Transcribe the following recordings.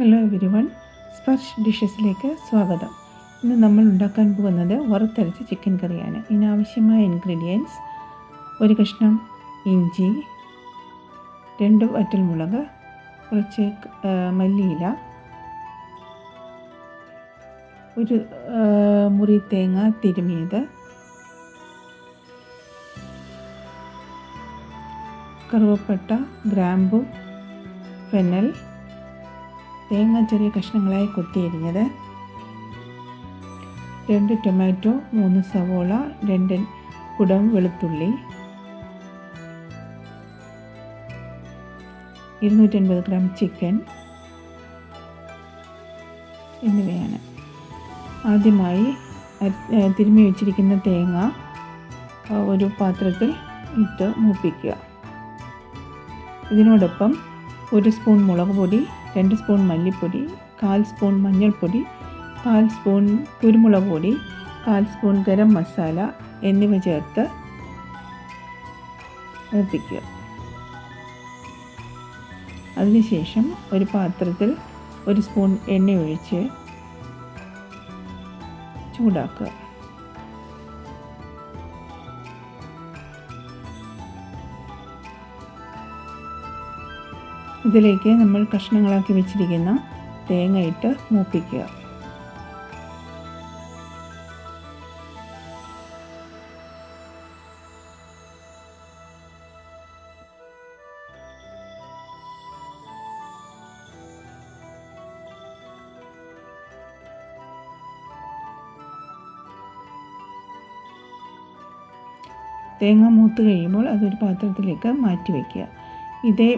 Hello everyone Sparsh ഡിഷസിലേക്ക് സ്വാഗതം. ഇന്ന് നമ്മൾ ഉണ്ടാക്കാൻ പോകുന്നത് വറുത്തരച്ച ചിക്കൻ കറിയാണ്. ഇതിനാവശ്യമായ ഇൻഗ്രീഡിയൻസ് ഒരു കഷ്ണം ഇഞ്ചി രണ്ട് വറ്റൽമുളക് കുറച്ച് മല്ലിയില ഒരു മുറി തേങ്ങ തിരുമിയത് കറുവപ്പട്ട ഗ്രാമ്പു ഫെനൽ തേങ്ങ ചെറിയ കഷ്ണങ്ങളായി കൊത്തിയരിഞ്ഞത് രണ്ട് ടൊമാറ്റോ മൂന്ന് സവോള രണ്ട് കുടം വെളുത്തുള്ളി ഇരുന്നൂറ്റൻപത് ഗ്രാം ചിക്കൻ എന്നിവയാണ്. ആദ്യമായി തിരുമ്മി വെച്ചിരിക്കുന്ന തേങ്ങ ഒരു പാത്രത്തിൽ ഇട്ട് മൂപ്പിക്കുക. ഇതിനോടൊപ്പം ഒരു സ്പൂൺ മുളക് പൊടി രണ്ട് സ്പൂൺ മല്ലിപ്പൊടി കാൽ സ്പൂൺ മഞ്ഞൾപ്പൊടി കാൽ സ്പൂൺ കുരുമുളക് പൊടി കാൽ സ്പൂൺ ഗരം മസാല എന്നിവ ചേർത്ത് നിർത്തിക്കുക അതിനുശേഷം ഒരു പാത്രത്തിൽ ഒരു സ്പൂൺ എണ്ണ ഒഴിച്ച് ചൂടാക്കുക. ഇതിലേക്ക് നമ്മൾ കഷ്ണങ്ങളാക്കി വെച്ചിരിക്കുന്ന തേങ്ങ ഇട്ട് മൂപ്പിക്കുക. തേങ്ങ മൂത്ത് കഴിയുമ്പോൾ അതൊരു പാത്രത്തിലേക്ക് മാറ്റി വയ്ക്കുക ഇതേ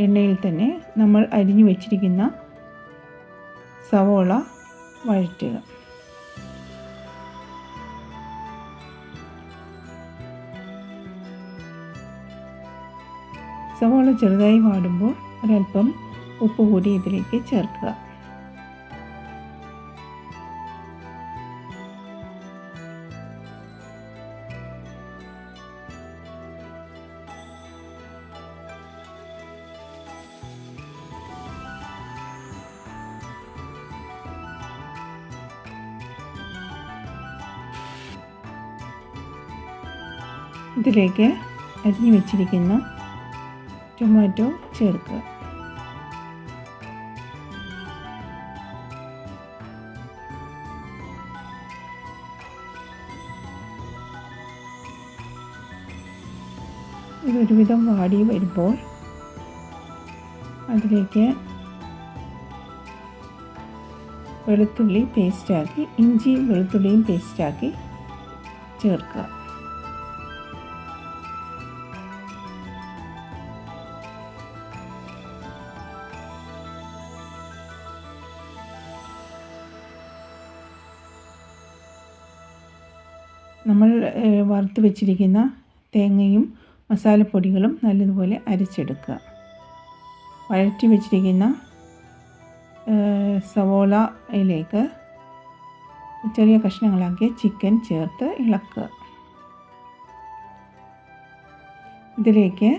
എണ്ണയിൽ തന്നെ നമ്മൾ അരിഞ്ഞു വെച്ചിരിക്കുന്ന സവോള വഴറ്റുക. സവോള ചെറുതായി വാടുമ്പോൾ ഒരല്പം ഉപ്പ് കൂടി ഇതിലേക്ക് ചേർക്കുക. ഇതിലേക്ക് അരിഞ്ഞു വെച്ചിരിക്കുന്ന ടൊമാറ്റോ ചേർക്കുക. ഇതൊരുവിധം വാടി വരുമ്പോൾ അതിലേക്ക് വെളുത്തുള്ളി പേസ്റ്റാക്കി ഇഞ്ചിയും വെളുത്തുള്ളിയും പേസ്റ്റാക്കി ചേർക്കുക. നമ്മൾ വറുത്ത് വെച്ചിരിക്കുന്ന തേങ്ങയും മസാലപ്പൊടികളും നല്ലതുപോലെ അരച്ചെടുക്കുക. വഴറ്റി വെച്ചിരിക്കുന്ന സവോളയിലേക്ക് ചെറിയ കഷ്ണങ്ങളാക്കിയ ചിക്കൻ ചേർത്ത് ഇളക്കുക. ഇതിലേക്ക്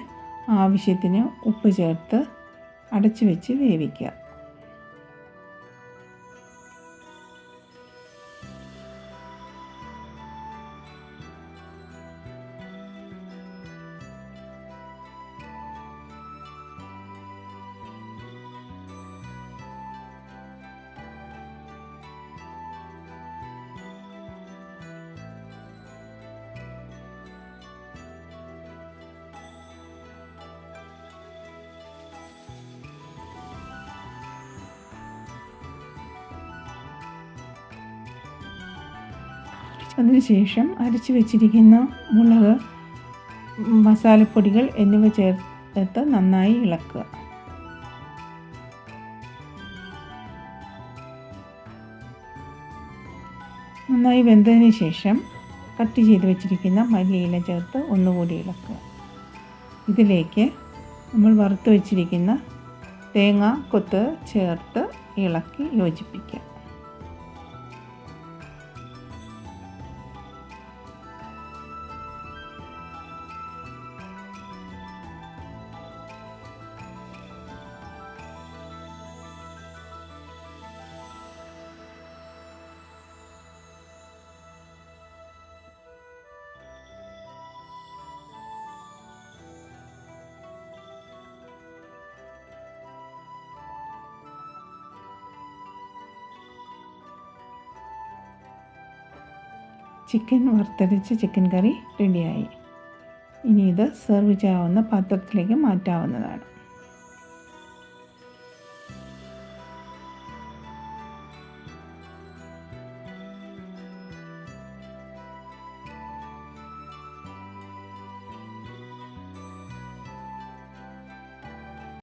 ആവശ്യത്തിന് ഉപ്പ് ചേർത്ത് അടച്ചു വെച്ച് വേവിക്കുക. അതിനുശേഷം അരച്ച് വെച്ചിരിക്കുന്ന മുളക് മസാലപ്പൊടികൾ എന്നിവ ചേർത്ത് നന്നായി ഇളക്കുക. നന്നായി വെന്തതിന് ശേഷം കട്ട് ചെയ്ത് വെച്ചിരിക്കുന്ന മല്ലിയില ചേർത്ത് ഒന്നുകൂടി ഇളക്കുക. ഇതിലേക്ക് നമ്മൾ വറുത്ത് വെച്ചിരിക്കുന്ന തേങ്ങ കൊത്ത് ചേർത്ത് ഇളക്കി യോജിപ്പിക്കുക ചിക്കൻ വറുത്തരച്ച ചിക്കൻ കറി റെഡിയായി ഇനി ഇത് സെർവ് ചെയ്യാവുന്ന പാത്രത്തിലേക്ക് മാറ്റാവുന്നതാണ്.